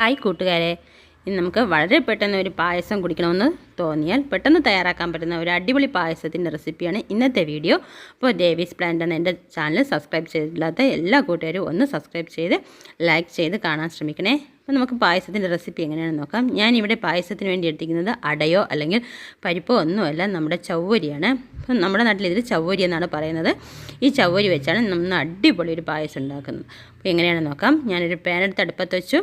Hi കൂട്ടുകാരെ. ഇന്ന് നമുക്ക് വളരെ പെട്ടെന്ന് ഒരു പായസം കുടിക്കണമെന്ന് തോന്നിയാൽ പെട്ടെന്ന് തയ്യാറാക്കാൻ പറ്റുന്ന ഒരു അടിപൊളി പായസത്തിന്റെ റെസിപ്പിയാണ് ഇന്നത്തെ വീഡിയോ. അപ്പോൾ ദേവീസ് പ്ലാന്റ് എന്ന എന്റെ ചാനൽ സബ്സ്ക്രൈബ് ചെയ്തിട്ടില്ലാത്ത എല്ലാ കൂട്ടുകാരും ഒന്ന് സബ്സ്ക്രൈബ് ചെയ്ത് ലൈക്ക് ചെയ്ത് കാണാൻ ശ്രമിക്കണേ. അപ്പോൾ നമുക്ക് പായസത്തിന്റെ റെസിപ്പി എങ്ങനെയാണെന്ന് നോക്കാം. ഞാനിവിടെ പായസത്തിന് വേണ്ടി എടുത്തിരിക്കുന്നത് അടയോ അല്ലെങ്കിൽ പരിപ്പോ ഒന്നുമല്ല നമ്മുടെ ചവ്വരിയാണ്. അപ്പം നമ്മുടെ നാട്ടിൽ ഇതിൽ ചവ്വരി എന്നാണ് പറയുന്നത്. ഈ ചവ്വരി വെച്ചാണ് നമ്മൾ അടിപൊളി ഒരു പായസം ഉണ്ടാക്കുന്നത്. അപ്പോൾ എങ്ങനെയാണെന്ന് നോക്കാം. ഞാനൊരു പാനെടുത്ത് അടുപ്പത്ത് വെച്ചു.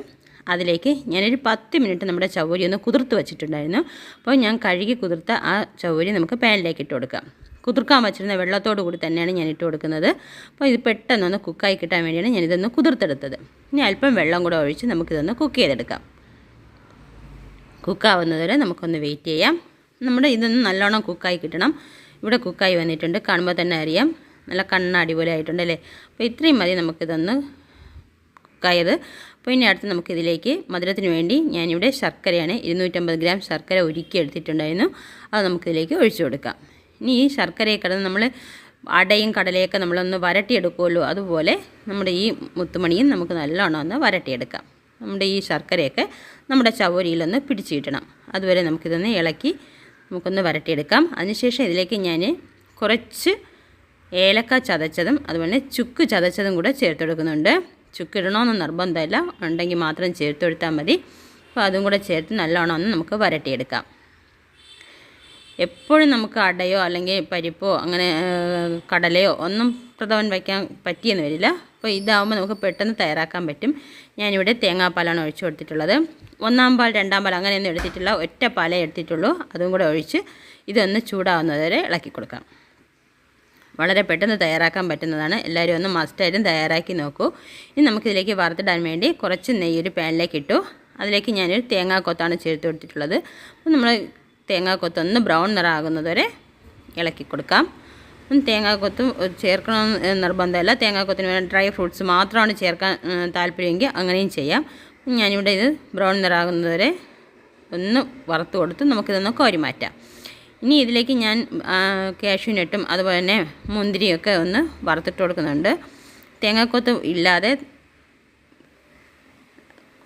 അതിലേക്ക് ഞാനൊരു പത്ത് മിനിറ്റ് നമ്മുടെ ചവരി ഒന്ന് കുതിർത്ത് വെച്ചിട്ടുണ്ടായിരുന്നു. അപ്പോൾ ഞാൻ കഴുകി കുതിർത്ത ആ ചവരി നമുക്ക് പാനിലേക്ക് ഇട്ട് കൊടുക്കാം. കുതിർക്കാൻ വെച്ചിരുന്ന വെള്ളത്തോടു കൂടി തന്നെയാണ് ഞാൻ ഇട്ട് കൊടുക്കുന്നത്. അപ്പോൾ ഇത് പെട്ടെന്നൊന്ന് കുക്കായി കിട്ടാൻ വേണ്ടിയാണ് ഞാനിതൊന്ന് കുതിർത്തെടുത്തത്. ഇനി അല്പം വെള്ളം കൂടെ ഒഴിച്ച് നമുക്കിതൊന്ന് കുക്ക് ചെയ്തെടുക്കാം. കുക്കാവുന്നതുവരെ നമുക്കൊന്ന് വെയിറ്റ് ചെയ്യാം. നമ്മുടെ ഇതൊന്ന് നല്ലോണം കുക്കായി കിട്ടണം. ഇവിടെ കുക്കായി വന്നിട്ടുണ്ട്. കാണുമ്പോൾ തന്നെ അറിയാം. നല്ല കണ്ണാടി പോലെ ആയിട്ടുണ്ട് അല്ലേ? അപ്പോൾ ഇത്രയും മതി നമുക്കിതൊന്ന് കുക്കായത്. അപ്പോൾ ഇനി അടുത്ത് നമുക്കിതിലേക്ക് മധുരത്തിന് വേണ്ടി ഞാനിവിടെ ശർക്കരയാണ് ഇരുന്നൂറ്റമ്പത് ഗ്രാം ശർക്കര ഒരുക്കി എടുത്തിട്ടുണ്ടായിരുന്നു അത് നമുക്കിതിലേക്ക് ഒഴിച്ചു കൊടുക്കാം. ഇനി ഈ ശർക്കരയെ കിടന്ന് നമ്മൾ അടയും കടലയൊക്കെ നമ്മളൊന്ന് വരട്ടിയെടുക്കുമല്ലോ അതുപോലെ നമ്മുടെ ഈ മുത്തുമണിയും നമുക്ക് നല്ലോണം ഒന്ന് വരട്ടിയെടുക്കാം. നമ്മുടെ ഈ ശർക്കരയൊക്കെ നമ്മുടെ ചവരിയിലൊന്ന് പിടിച്ചു കിട്ടണം അതുവരെ നമുക്കിതൊന്ന് ഇളക്കി നമുക്കൊന്ന് വരട്ടിയെടുക്കാം. അതിനുശേഷം ഇതിലേക്ക് ഞാൻ കുറച്ച് ഏലക്ക ചതച്ചതും അതുപോലെ ചുക്ക് ചതച്ചതും കൂടെ ചേർത്തെടുക്കുന്നുണ്ട്. ചുക്കിടണമെന്ന് നിർബന്ധമില്ല. ഉണ്ടെങ്കിൽ മാത്രം ചേർത്ത് കൊടുത്താൽ മതി. അപ്പോൾ അതും കൂടെ ചേർത്ത് നല്ലോണം ഒന്ന് നമുക്ക് വരട്ടിയെടുക്കാം. എപ്പോഴും നമുക്ക് അടയോ അല്ലെങ്കിൽ പരിപ്പോ അങ്ങനെ കടലയോ ഒന്നും പ്രഥമൻ വയ്ക്കാൻ പറ്റിയെന്ന് വരില്ല. അപ്പോൾ ഇതാവുമ്പോൾ നമുക്ക് പെട്ടെന്ന് തയ്യാറാക്കാൻ പറ്റും. ഞാനിവിടെ തേങ്ങാപ്പാലാണ് ഒഴിച്ചു കൊടുത്തിട്ടുള്ളത്. ഒന്നാം പാൽ രണ്ടാം പാൽ അങ്ങനെയൊന്നും എടുത്തിട്ടില്ല. ഒറ്റ പാലേ എടുത്തിട്ടുള്ളൂ. അതും കൂടെ ഒഴിച്ച് ഇതൊന്ന് ചൂടാവുന്നതുവരെ ഇളക്കി കൊടുക്കാം. വളരെ പെട്ടെന്ന് തയ്യാറാക്കാൻ പറ്റുന്നതാണ്. എല്ലാവരും ഒന്ന് മസ്റ്റായിട്ടും തയ്യാറാക്കി നോക്കൂ. ഇനി നമുക്കിതിലേക്ക് വറുത്തിടാൻ വേണ്ടി കുറച്ച് നെയ്യ് ഒരു പാനിലേക്ക് ഇട്ടു. അതിലേക്ക് ഞാനൊരു തേങ്ങാക്കൊത്താണ് ചേർത്ത് കൊടുത്തിട്ടുള്ളത്. അപ്പോൾ നമ്മൾ തേങ്ങാക്കൊത്തൊന്ന് ബ്രൗൺ നിറാകുന്നതുവരെ ഇളക്കി കൊടുക്കാം. തേങ്ങാക്കൊത്ത് ചേർക്കണമെന്ന് നിർബന്ധമല്ല. തേങ്ങാക്കൊത്തിന് വേണ്ട ഡ്രൈ ഫ്രൂട്ട്സ് മാത്രമാണ് ചേർക്കാൻ താല്പര്യമെങ്കിൽ അങ്ങനെയും ചെയ്യാം. ഞാനിവിടെ ഇത് ബ്രൗൺ നിറാകുന്നത് വരെ ഒന്ന് വറുത്ത് കൊടുത്ത് നമുക്കിതൊന്ന് കോരി മാറ്റാം. ഇനി ഇതിലേക്ക് ഞാൻ കാഷ്യൂനട്ടും അതുപോലെ തന്നെ മുന്തിരിയൊക്കെ ഒന്ന് വറുത്തിട്ട് കൊടുക്കുന്നുണ്ട്. തേങ്ങാക്കൊത്ത് ഇല്ലാതെ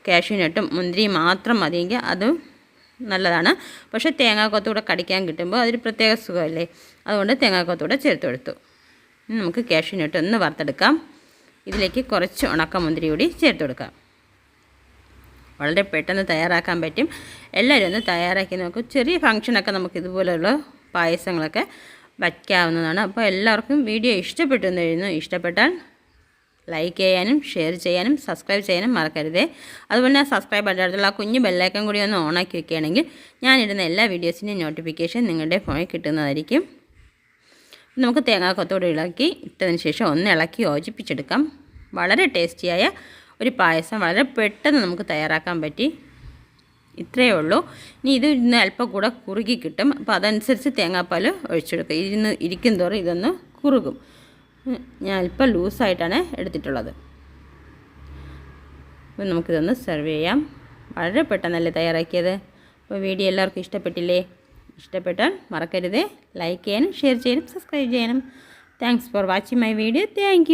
കാഷ്യൂനട്ടും മുന്തിരി മാത്രം മതിയെങ്കിൽ അതും നല്ലതാണ്. പക്ഷേ തേങ്ങാക്കൊത്തൂടെ കടിക്കാൻ കിട്ടുമ്പോൾ അതൊരു പ്രത്യേക സുഖമല്ലേ? അതുകൊണ്ട് തേങ്ങാക്കൊത്തൂടെ ചേർത്ത് കൊടുത്തു. നമുക്ക് കാഷ്യൂനട്ട് ഒന്ന് വറുത്തെടുക്കാം. ഇതിലേക്ക് കുറച്ച് ഉണക്കമുന്തിരി കൂടി ചേർത്ത് കൊടുക്കാം. വളരെ പെട്ടെന്ന് തയ്യാറാക്കാൻ പറ്റും. എല്ലാവരും ഒന്ന് തയ്യാറാക്കി നോക്കും. ചെറിയ ഫങ്ഷനൊക്കെ നമുക്ക് ഇതുപോലെയുള്ള പായസങ്ങളൊക്കെ വയ്ക്കാവുന്നതാണ്. അപ്പോൾ എല്ലാവർക്കും വീഡിയോ ഇഷ്ടപ്പെട്ടു എന്ന് ഇഷ്ടപ്പെട്ടാൽ ലൈക്ക് ചെയ്യാനും ഷെയർ ചെയ്യാനും സബ്സ്ക്രൈബ് ചെയ്യാനും മറക്കരുതേ. അതുപോലെ തന്നെ സബ്സ്ക്രൈബ് അടുത്തുള്ള ആ കുഞ്ഞു ബെല്ലൈക്കൻ കൂടി ഒന്ന് ഓണാക്കി വെക്കുകയാണെങ്കിൽ ഞാനിടുന്ന എല്ലാ വീഡിയോസിന്റെയും നോട്ടിഫിക്കേഷൻ നിങ്ങളുടെ ഫോണിൽ കിട്ടുന്നതായിരിക്കും. നമുക്ക് തേങ്ങാക്കത്തോട് ഇളക്കി ഇട്ടതിന് ശേഷം ഒന്ന് ഇളക്കി യോജിപ്പിച്ചെടുക്കാം. വളരെ ടേസ്റ്റിയായ ഒരു പായസം വളരെ പെട്ടെന്ന് നമുക്ക് തയ്യാറാക്കാൻ പറ്റി. ഇത്രയേ ഉള്ളൂ. ഇനി ഇത് ഇന്ന് അല്പം കൂടെ കുറുകി കിട്ടും. അപ്പോൾ അതനുസരിച്ച് തേങ്ങാപ്പാൽ ഒഴിച്ചെടുക്കുക. ഇരുന്ന് ഇരിക്കും തോറും ഇതൊന്ന് കുറുകും. ഞാൻ അല്പം ലൂസായിട്ടാണ് എടുത്തിട്ടുള്ളത്. അപ്പോൾ നമുക്കിതൊന്ന് സെർവ് ചെയ്യാം. വളരെ പെട്ടെന്നല്ലേ തയ്യാറാക്കിയത്. അപ്പോൾ വീഡിയോ എല്ലാവർക്കും ഇഷ്ടപ്പെട്ടില്ലേ? ഇഷ്ടപ്പെട്ടാൽ മറക്കരുത്. ലൈക്ക് ചെയ്യാനും ഷെയർ ചെയ്യാനും സബ്സ്ക്രൈബ് ചെയ്യാനും. Thanks for watching my video. Thank